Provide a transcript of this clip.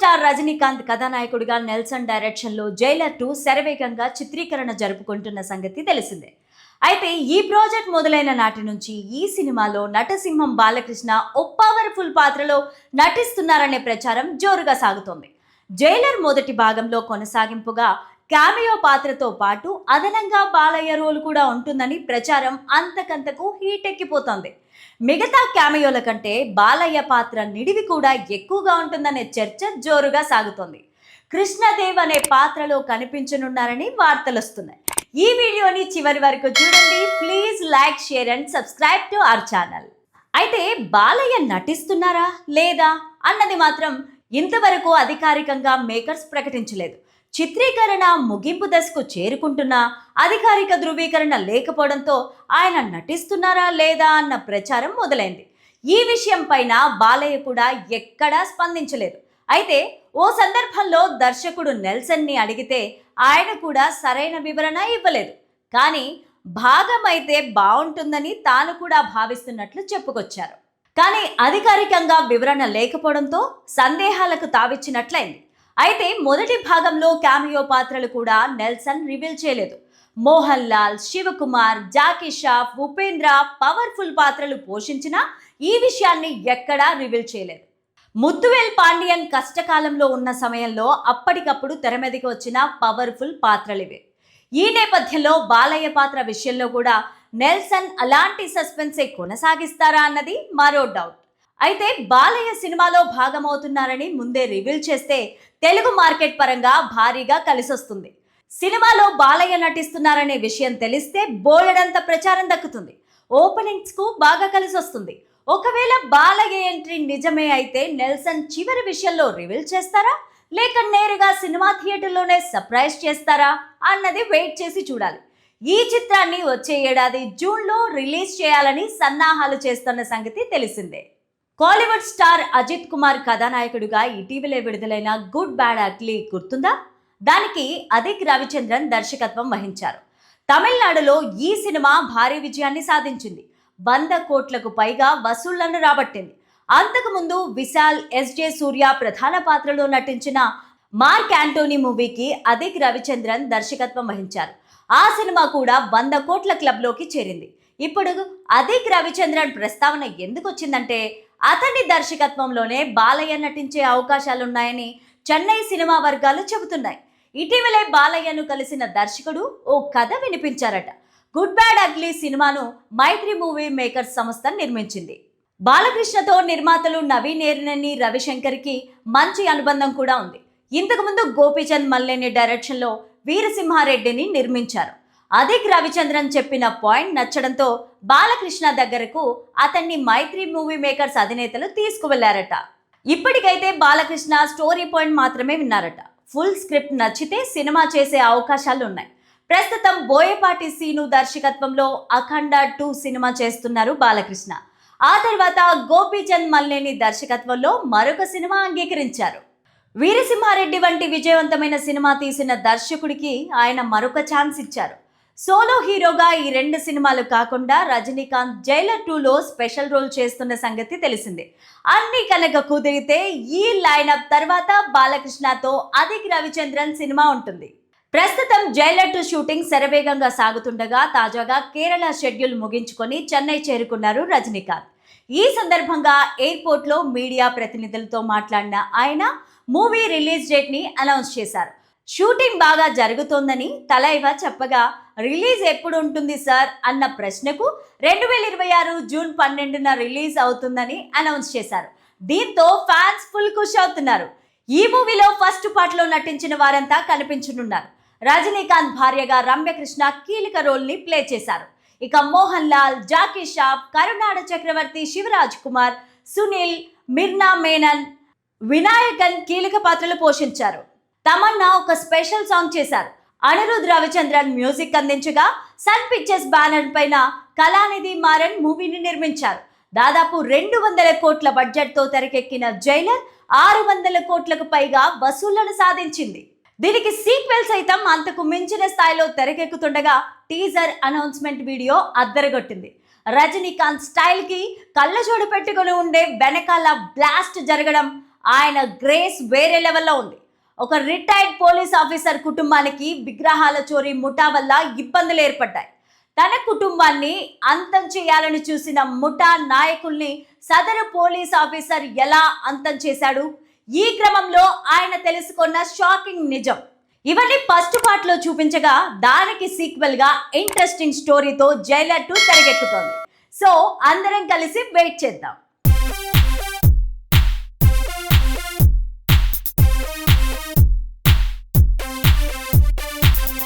Star Rajinikanth కథానాయకుడిగా Nelson డైరెక్షన్లో Jailer two శరవేగంగా చిత్రీకరణ జరుపుకుంటున్న సంగతి తెలిసిందే. అయితే ఈ ప్రాజెక్ట్ మొదలైన నాటి నుంచి ఈ సినిమాలో నటసింహం బాలకృష్ణ ఓ పవర్ఫుల్ పాత్రలో నటిస్తున్నారనే ప్రచారం జోరుగా సాగుతోంది. జైలర్ మొదటి భాగంలో కొనసాగింపుగా క్యామియో పాత్రతో పాటు అదనంగా బాలయ్య రోల్ కూడా ఉంటుందని ప్రచారం అంతకంతకు హీటెక్కిపోతోంది. మిగతా క్యామియోల కంటే బాలయ్య పాత్ర నిడివి కూడా ఎక్కువగా ఉంటుందనే చర్చ జోరుగా సాగుతోంది. కృష్ణదేవ్ అనే పాత్రలో కనిపించనున్నారని వార్తలు వస్తున్నాయి ఈ వీడియోని చివరి వరకు చూడండి. Please like share and subscribe to our channel. అయితే బాలయ్య నటిస్తున్నారా? లేదా? అన్నది మాత్రం ఇంతవరకు అధికారికంగా మేకర్స్ ప్రకటించలేదు. చిత్రీకరణ ముగింపు దశకు చేరుకుంటున్నా అధికారిక ధృవీకరణ లేకపోవడంతో ఆయన నటిస్తున్నారా లేదా అన్న ప్రచారం మొదలైంది. ఈ విషయం పైన బాలయ్య కూడా ఎక్కడా స్పందించలేదు. అయితే ఓ సందర్భంలో దర్శకుడు నెల్సన్ని అడిగితే ఆయన కూడా సరైన వివరణ ఇవ్వలేదు. కానీ భాగమైతే బాగుంటుందని తాను కూడా భావిస్తున్నట్లు చెప్పుకొచ్చారు. కానీ అధికారికంగా వివరణ లేకపోవడంతో సందేహాలకు తావిచ్చినట్లయింది. అయితే మొదటి భాగంలో క్యామియో పాత్రలు కూడా నెల్సన్ రివీల్ చేయలేదు. మోహన్ లాల్ శివకుమార్ జాకీ షాఫ్ ఉపేంద్ర పవర్ఫుల్ పాత్రలు పోషించినా ఈ విషయాన్ని ఎక్కడా రివీల్ చేయలేదు. ముత్తువేల్ పాండియన్ కష్టకాలంలో ఉన్న సమయంలో అప్పటికప్పుడు తెర మీదకి వచ్చిన పవర్ఫుల్ పాత్రలివే ఈ నేపథ్యంలో బాలయ్య పాత్ర విషయంలో కూడా నెల్సన్ అలాంటి సస్పెన్సే కొనసాగిస్తారా అన్నది మరో డౌట్ అయితే బాలయ్య సినిమాలో భాగమవుతున్నారని ముందే రివీల్ చేస్తే తెలుగు మార్కెట్ పరంగా భారీగా కలిసొస్తుంది. సినిమాలో బాలయ్య నటిస్తున్నారనే విషయం తెలిస్తే బోలెడంత ప్రచారం దక్కుతుంది. ఓపెనింగ్స్కు బాగా కలిసొస్తుంది. ఒకవేళ బాలయ్య ఎంట్రీ నిజమే అయితే నెల్సన్ చివరి విషయంలో రివీల్ చేస్తారా? లేక నేరుగా సినిమా థియేటర్లోనే సర్ప్రైజ్ చేస్తారా? అన్నది వెయిట్ చేసి చూడాలి. ఈ చిత్రాన్ని వచ్చే ఏడాది జూన్లో రిలీజ్ చేయాలని సన్నాహాలు చేస్తున్న సంగతి తెలిసిందే. కాలీవుడ్ స్టార్ అజిత్ కుమార్ కథానాయకుడిగా ఇటీవలే విడుదలైన గుడ్ బ్యాడ్ అగ్లీ గుర్తుందా? దానికి అదిక్ రవిచంద్రన్ దర్శకత్వం వహించారు. తమిళనాడులో ఈ సినిమా భారీ విజయాన్ని సాధించింది. వంద కోట్లకు పైగా వసూళ్ళను రాబట్టింది. అంతకుముందు విశాల్ ఎస్జే సూర్య ప్రధాన పాత్రలో నటించిన మార్క్ యాంటోనీ మూవీకి అదిక్ రవిచంద్రన్ దర్శకత్వం వహించారు. ఆ సినిమా కూడా వంద కోట్ల క్లబ్లోకి చేరింది. ఇప్పుడు అదిక్ రవిచంద్రన్ ప్రస్తావన ఎందుకు వచ్చిందంటే అతని దర్శకత్వంలోనే బాలయ్య నటించే అవకాశాలున్నాయని చెన్నై సినిమా వర్గాలు చెబుతున్నాయి. ఇటీవలే బాలయ్యను కలిసిన దర్శకుడు ఓ కథ వినిపించారట. గుడ్ బ్యాడ్ అగ్లీ సినిమాను మైత్రి మూవీ మేకర్స్ సంస్థ నిర్మించింది. బాలకృష్ణతో నిర్మాతలు నవీన్ ఏరినని రవిశంకర్కి మంచి అనుబంధం కూడా ఉంది. ఇంతకుముందు గోపీచంద్ మల్లేని డైరెక్షన్లో వీరసింహారెడ్డిని నిర్మించారు. అదిక్ రవిచంద్రన్ చెప్పిన పాయింట్ నచ్చడంతో బాలకృష్ణ దగ్గరకు అతన్ని మైత్రి మూవీ మేకర్స్ అధినేతలు తీసుకువెళ్ళారట. ఇప్పటికైతే బాలకృష్ణ స్టోరీ పాయింట్ మాత్రమే విన్నారట. ఫుల్ స్క్రిప్ట్ నచ్చితే సినిమా చేసే అవకాశాలు ఉన్నాయి. ప్రస్తుతం బోయపాటి సీను దర్శకత్వంలో అఖండ టూ సినిమా చేస్తున్నారు బాలకృష్ణ. ఆ తర్వాత గోపీచంద్ మల్లేని దర్శకత్వంలో మరొక సినిమా అంగీకరించారు. వీరసింహారెడ్డి వంటి విజయవంతమైన సినిమా తీసిన దర్శకుడికి ఆయన మరొక ఛాన్స్ ఇచ్చారు. సోలో హీరోగా ఈ రెండు సినిమాలు కాకుండా రజనీకాంత్ జైలర్ టూలో స్పెషల్ రోల్ చేస్తున్న సంగతి తెలిసిందే. అన్ని కనుక కుదిరితే ఈ లైనప్ తర్వాత బాలకృష్ణతో అదిక్ రవిచంద్రన్ సినిమా ఉంటుంది. ప్రస్తుతం జైలర్ టూ షూటింగ్ శరవేగంగా సాగుతుండగా తాజాగా కేరళ షెడ్యూల్ ముగించుకొని చెన్నై చేరుకున్నారు రజనీకాంత్. ఈ సందర్భంగా ఎయిర్పోర్ట్లో మీడియా ప్రతినిధులతో మాట్లాడిన ఆయన మూవీ రిలీజ్ డేట్ని అనౌన్స్ చేశారు. షూటింగ్ బాగా జరుగుతోందని తలైవా చెప్పగా రిలీజ్ ఎప్పుడు ఉంటుంది సార్? అన్న ప్రశ్నకు రెండు వేల ఇరవై ఆరు జూన్ పన్నెండున రిలీజ్ అవుతుందని అనౌన్స్ చేశారు. దీంతో ఫ్యాన్స్ ఫుల్ ఖుష్ అవుతున్నారు. ఈ మూవీలో ఫస్ట్ పార్ట్లో నటించిన వారంతా కనిపించనున్నారు. రజనీకాంత్ భార్యగా రమ్యకృష్ణ కీలక రోల్ని ప్లే చేశారు. ఇక మోహన్ లాల్ జాకీ షాప్ కరుణాడ చక్రవర్తి శివరాజ్ కుమార్ సునీల్ మిర్నా మేనన్ వినాయకన్ కీలక పాత్రలు పోషించారు. తమన్నా ఒక స్పెషల్ సాంగ్ చేశారు. అనిరుద్ రవిచంద్రన్ మ్యూజిక్ అందించగా సన్ పిక్చర్స్ బ్యానర్ పైన కళానిధి మారన్ మూవీని నిర్మించారు. దాదాపు రెండు వందల కోట్ల బడ్జెట్తో తెరకెక్కిన జైలర్ ఆరు వందల కోట్లకు పైగా వసూళ్ళను సాధించింది. దీనికి సీక్వెల్ సైతం అంతకు మించిన స్థాయిలో తెరకెక్కుతుండగా టీజర్ అనౌన్స్మెంట్ వీడియో అద్దరగొట్టింది. రజనీకాంత్ స్టైల్కి కళ్ళజోడు పెట్టుకుని ఉండే వెనకాల బ్లాస్ట్ జరగడం ఆయన గ్రేస్ వేరే లెవెల్లో ఉంది. ఒక రిటైర్డ్ పోలీస్ ఆఫీసర్ కుటుంబానికి విగ్రహాల చోరీ ముఠా వల్ల ఇబ్బందులు ఏర్పడ్డాయి. తన కుటుంబాన్ని అంతం చేయాలని చూసిన ముఠా నాయకుల్ని సదరు పోలీస్ ఆఫీసర్ ఎలా అంతం చేశాడు? ఈ క్రమంలో ఆయన తెలుసుకున్న షాకింగ్ నిజం. ఇవన్నీ ఫస్ట్ పార్ట్లో చూపించగా దానికి సీక్వెల్గా ఇంట్రెస్టింగ్ స్టోరీతో జైలర్ టూ తెరగెక్కుతోంది. సో అందరం కలిసి వెయిట్ చేద్దాం.